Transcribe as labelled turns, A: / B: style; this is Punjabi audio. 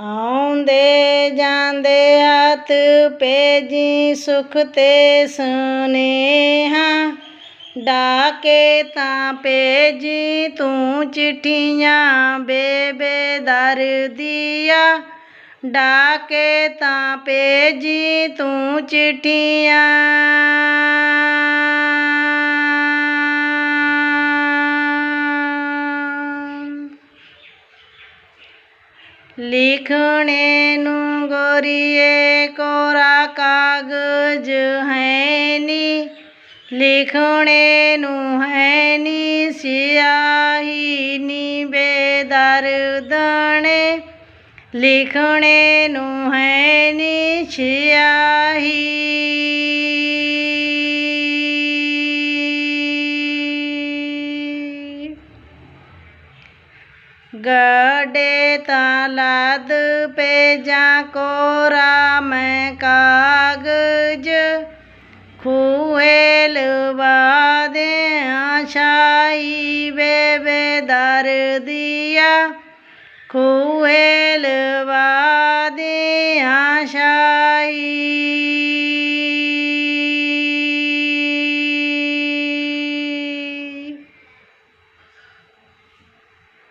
A: ਆਉਂਦੇ ਜਾਂਦੇ ਹੱਥ ਭੇਜੀ ਸੁਖ ਤੇ ਸੁਨੇਹਾ। ਡਾਕੇ ਤਾਂ ਭੇਜੀ ਤੂੰ ਚਿੱਠੀਆਂ, ਬੇਬੇ ਦਰਦੀਆ ਡਾਕੇ ਤਾਂ ਭੇਜੀ ਤੂੰ ਚਿੱਠੀਆਂ। ਲਿਖਣੇ ਨੂੰ ਗੋਰੀਏ ਕੋਰਾ ਕਾਗਜ਼ ਹੈ ਨੀ। ਲਿਖਣੇ ਨੂੰ ਹੈ ਨੀ, ਸਿਆਹੀ ਨੀ ਬੇਦਰਦਣੇ। ਲਿਖਣੇ ਨੂੰ ਹੈ ਗੜੇ ਤਾਂ ਲੱਦ ਪੇਜਾਂ ਕੋਰਾ ਮੈਂ ਕਾਗਜ਼। ਖੂਏ ਲਵਾ ਦੇ ਆਸ਼ਾਈ ਬੇਬੇ ਦਰਦੀਆ ਖੂਏ ਲਵਾ